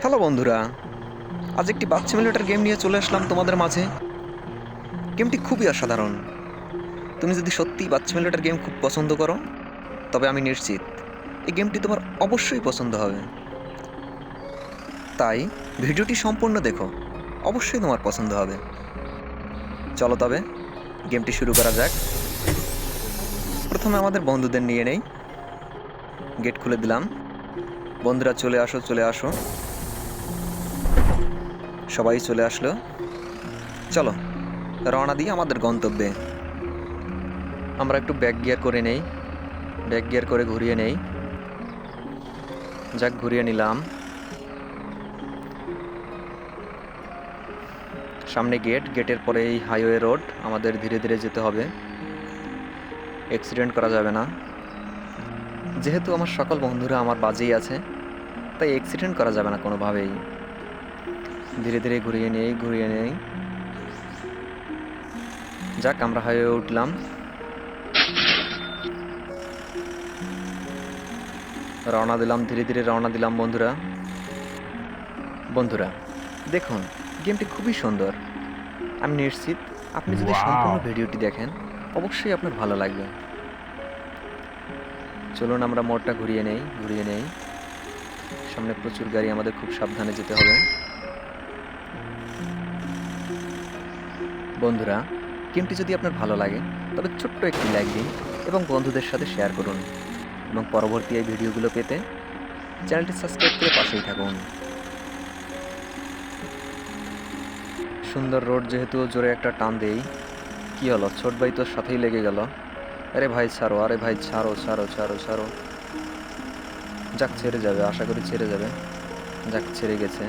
Hello বন্ধুরা, আজ একটি বাচ্চা মিলিটার গেম নিয়ে চলে আসলাম তোমাদের মাঝে। গেমটি খুবই অসাধারণ। তুমি যদি সত্যিই বাচ্চা মিলিটার গেম খুব পছন্দ করো, তবে আমি নিশ্চিত এই গেমটি তোমার অবশ্যই পছন্দ হবে। তাই ভিডিওটি সম্পূর্ণ দেখো, অবশ্যই তোমার পছন্দ হবে। চলো তবে, গেমটি শুরু করা যাক। প্রথমে আমাদের বন্ধুদের নিয়ে নেই। গেট খুলে দিলাম। বন্ধুরা চলে আসো চলে আসো। সবাই চলে আসলো। চলো, রওনা দিই আমাদের গন্তব্যে। আমরা একটু ব্যাক গিয়ার করে নেই ব্যাক গিয়ার করে ঘুরিয়ে নেই। যাক, ঘুরিয়ে নিলাম। সামনে গেট গেটের পরে এই হাইওয়ে রোড আমাদের ধীরে ধীরে যেতে হবে। অ্যাক্সিডেন্ট করা যাবে না। যেহেতু আমার সকল বন্ধুরা আমার বাজেই আছে, তাই অ্যাক্সিডেন্ট করা যাবে না কোনোভাবেই। ধীরে ধীরে ঘুরিয়ে নেই ঘুরিয়ে নেই। যাক আমরা হয়ে উঠলাম। রওনা দিলাম ধীরে ধীরে রওনা দিলাম বন্ধুরা। বন্ধুরা দেখুন গেমটি খুবই সুন্দর। আমি নিশ্চিত আপনি যদি! সম্পূর্ণ ভিডিওটি দেখেন অবশ্যই আপনার ভালো লাগবে। চলুন আমরা মোড়টা ঘুরিয়ে নেই ঘুরিয়ে নেই। সামনে প্রচুর গাড়ি আমাদের খুব সাবধানে যেতে হবে। বন্ধুরা, গেমটি যদি আপনার ভালো লাগে, তবে ছোট্ট একটি লাইক দিন এবং বন্ধুদের সাথে শেয়ার করুন। এবং পরবর্তী এই ভিডিওগুলো পেতে চ্যানেলটি সাবস্ক্রাইব করে পাশেই থাকুন। সুন্দর রোড যেহেতু জোরে একটা টান দেই, কি হলো? ছোট ভাই তোর সাথেই লেগে গেল? আরে ভাই, ছাড়ো, আরে ভাই, ছাড়ো ছাড়ো ছাড়ো ছাড়ো। যাক, ছেড়ে যাবে, আশা করি ছেড়ে যাবে। যাক, ছেড়ে গেছে।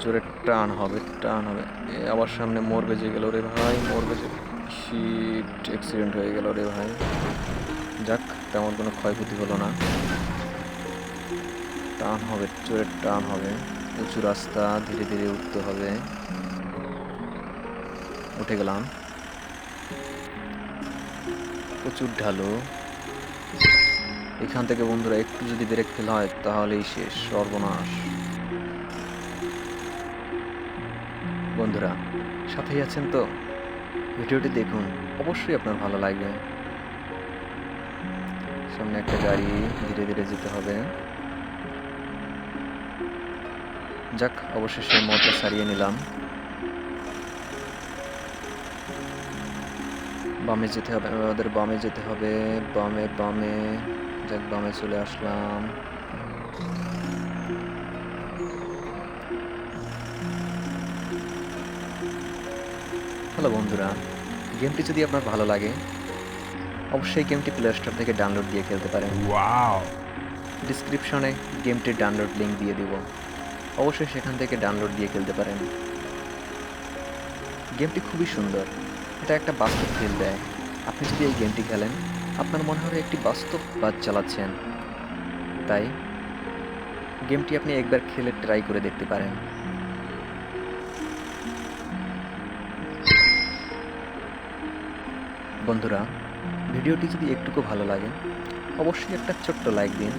জোরে টান হবে টান হবে। এ আবার সামনে মোর বেজে গেল রে ভাই মোর বেজে শিট অ্যাক্সিডেন্ট হয়ে গেল রে ভাই। যাক, তেমন কোনো ক্ষয়ক্ষতি হলো না। টান হবে, জোরে টান হবে। উঁচু রাস্তা, ধীরে ধীরে উঠতে হবে। উঠে গেলাম। প্রচুর ঢালু। এখান থেকে বন্ধুরা, একটু যদি ব্রেক ফেল হয়, তাহলেই শেষ, সর্বনাশ। বন্ধুরা, সাথেই আছেন তো? ভিডিওটি দেখুন, অবশ্যই আপনার ভালো লাগবে। সামনে একটা গাড়ি, ধীরে ধীরে যেতে হবে। যাক, অবশেষে মোটটা সারিয়ে নিলাম। বামে যেতে হবে, আমাদের বামে যেতে হবে, বামে বামে। যাক, বামে চলে আসলাম। হ্যালো বন্ধুরা গেমটি যদি আপনার ভালো লাগে অবশ্যই গেমটি প্লে স্টোর থেকে ডাউনলোড দিয়ে খেলতে পারেন. ডিসক্রিপশনে গেমটির ডাউনলোড লিঙ্ক দিয়ে দিব। অবশ্যই সেখান থেকে ডাউনলোড দিয়ে খেলতে পারেন। গেমটি খুবই সুন্দর। এটা একটা বাস্তব ফিল দেয়। আপনি যদি এই গেমটি খেলেন আপনার মনে হবে একটি বাস্তব বাস চালাচ্ছেন। তাই গেমটি আপনি একবার খেলে ট্রাই করে দেখতে পারেন। বন্ধুরা, ভিডিওটি যদি একটুকু ভালো লাগে, অবশ্যই একটা ছোট্ট লাইক দিন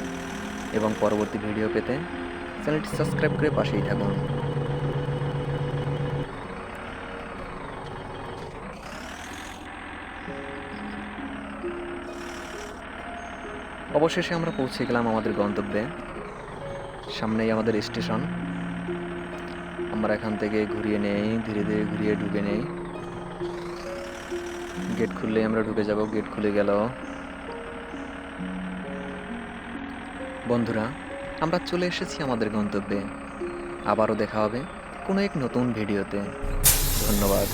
এবং পরবর্তী ভিডিও পেতে চ্যানেলটি সাবস্ক্রাইব করে পাশেই থাকুন। অবশেষে আমরা পৌঁছে গেলাম আমাদের গন্তব্যে। সামনেই আমাদের স্টেশন। আমরা এখান থেকে ঘুরিয়ে নেই, ধীরে ধীরে ঘুরিয়ে ঢুকে নেই। গেট খুললেই আমরা ঢুকে যাব, গেট খুলে গেল। বন্ধুরা, আমরা চলে এসেছি আমাদের গন্তব্যে। আবারও দেখা হবে কোনো এক নতুন ভিডিওতে। ধন্যবাদ।